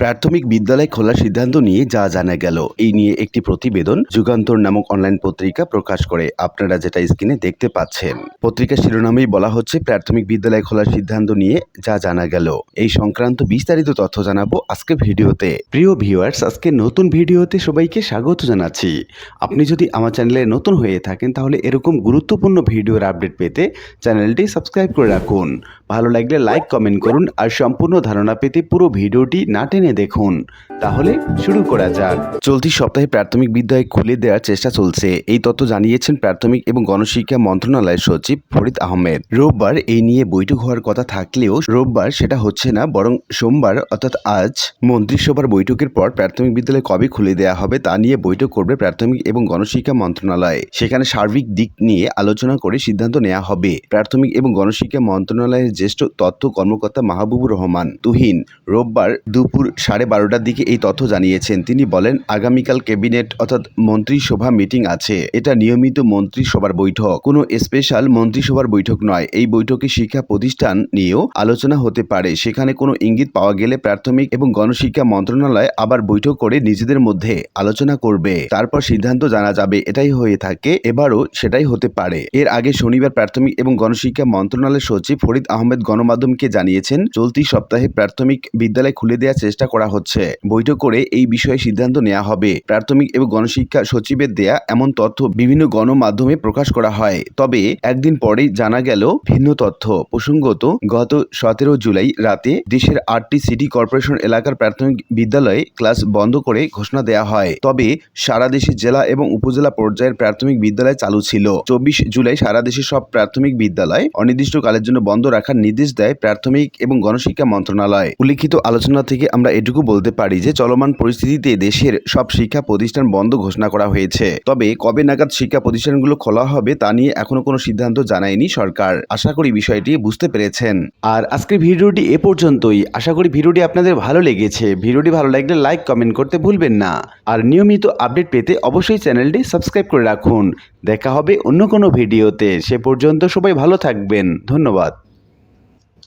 প্রাথমিক বিদ্যালয় খোলার সিদ্ধান্ত নিয়ে যা জানা গেল, এই নিয়ে একটি প্রতিবেদন যুগান্তর নামক অনলাইন পত্রিকা প্রকাশ করে। আপনারা যেটা স্ক্রিনে দেখতে পাচ্ছেন। পত্রিকার শিরোনামেই বলা হচ্ছে, প্রাথমিক বিদ্যালয় খোলার সিদ্ধান্ত নিয়ে যা জানা গেল। এই সংক্রান্ত বিস্তারিত তথ্য জানাব আজকে ভিডিওতে। প্রিয় ভিউয়ার্স, আজকে নতুন ভিডিওতে সবাইকে স্বাগত জানাচ্ছি। আপনি যদি আমার চ্যানেলে নতুন হয়ে থাকেন, তাহলে এরকম গুরুত্বপূর্ণ ভিডিওর আপডেট পেতে চ্যানেলটি সাবস্ক্রাইব করে রাখুন। ভালো লাগলে লাইক কমেন্ট করুন আর সম্পূর্ণ ধারণা পেতে পুরো ভিডিওটি না টেনে দেখুন। তাহলে শুরু করা যাক। চলতি সপ্তাহে প্রাথমিক বিদ্যালয় খুলে দেওয়ার চেষ্টা চলছে। এই তথ্য জানিয়েছেন প্রাথমিক এবং গণশিক্ষা মন্ত্রণালয়ের সচিব ফরিদ আহমেদ। রোববার এই নিয়ে বৈঠক হওয়ার কথা থাকলেও রোববার সেটা হচ্ছে না, বরং সোমবার, অর্থাৎ আজ, মন্ত্রিসভার বৈঠকের পর প্রাথমিক বিদ্যালয় কবে খুলে দেওয়া হবে তা নিয়ে বৈঠক করবে প্রাথমিক এবং গণশিক্ষা মন্ত্রণালয়। সেখানে সার্বিক দিক নিয়ে আলোচনা করে সিদ্ধান্ত নেওয়া হবে। প্রাথমিক এবং গণশিক্ষা মন্ত্রণালয়ের জ্যেষ্ঠ তথ্য কর্মকর্তা মাহবুবুর রহমান তুহিন রোববার দুপুর সাড়ে বারোটার দিকে এই তথ্য জানিয়েছেন। তিনি বলেন, আগামীকাল ক্যাবিনেট অর্থাৎ মন্ত্রিসভা মিটিং আছে। এটা নিয়মিত মন্ত্রিসভার বৈঠক। কোনো স্পেশাল মন্ত্রিসভার বৈঠক নয়। এই বৈঠকে শিক্ষা প্রতিষ্ঠান নিয়েও আলোচনা হতে পারে। সেখানে কোনো ইঙ্গিত পাওয়া গেলে প্রাথমিক এবং গণশিক্ষা মন্ত্রণালয় আবার বৈঠক করে নিজেদের মধ্যে আলোচনা করবে। তারপর সিদ্ধান্ত জানা যাবে। এটাই হয়ে থাকে। এবারও সেটাই হতে পারে। এর আগে শনিবার প্রাথমিক এবং গণশিক্ষা মন্ত্রণালয়ের সচিব ফরিদ আহমেদ গণমাধ্যমকে জানিয়েছেন, চলতি সপ্তাহে প্রাথমিক বিদ্যালয় খুলে দেওয়ার চেষ্টা করা হচ্ছে। বৈঠক করে এই বিষয়ে সিদ্ধান্ত নেওয়া হবে। প্রাথমিক এবং গণশিক্ষা সচিবের দেয়া এমন তথ্য বিভিন্ন গণমাধ্যমে প্রকাশ করা হয়। তবে একদিন পরেই জানা গেল ভিন্ন তথ্য। প্রসঙ্গত, গত সতেরো জুলাই রাতে দেশের আটটি সিটি কর্পোরেশন এলাকার প্রাথমিক বিদ্যালয়ে ক্লাস বন্ধ করে ঘোষণা দেওয়া হয়। তবে সারা দেশে জেলা এবং উপজেলা পর্যায়ের প্রাথমিক বিদ্যালয় চালু ছিল। চব্বিশ জুলাই সারা দেশের সব প্রাথমিক বিদ্যালয় অনির্দিষ্টকালের জন্য বন্ধ রাখার নির্দেশ দেয় প্রাথমিক এবং গণশিক্ষা মন্ত্রণালয়। উল্লিখিত আলোচনা থেকে আমরা এটুকু বলতে পারি যে, চলমান পরিস্থিতিতে দেশের সব শিক্ষা প্রতিষ্ঠান বন্ধ ঘোষণা করা হয়েছে। তবে কবে নাগাদ শিক্ষা প্রতিষ্ঠানগুলো খোলা হবে তা নিয়ে এখনও কোনো সিদ্ধান্ত জানায়নি সরকার। আশা করি বিষয়টি বুঝতে পেরেছেন। আর আজকের ভিডিওটি এ পর্যন্তই। আশা করি ভিডিওটি আপনাদের ভালো লেগেছে। ভিডিওটি ভালো লাগলে লাইক, কমেন্ট করতে ভুলবেন না। আর নিয়মিত আপডেট পেতে অবশ্যই চ্যানেলটি সাবস্ক্রাইব করে রাখুন। দেখা হবে অন্য কোনো ভিডিওতে। সে পর্যন্ত সবাই ভালো থাকবেন। ধন্যবাদ।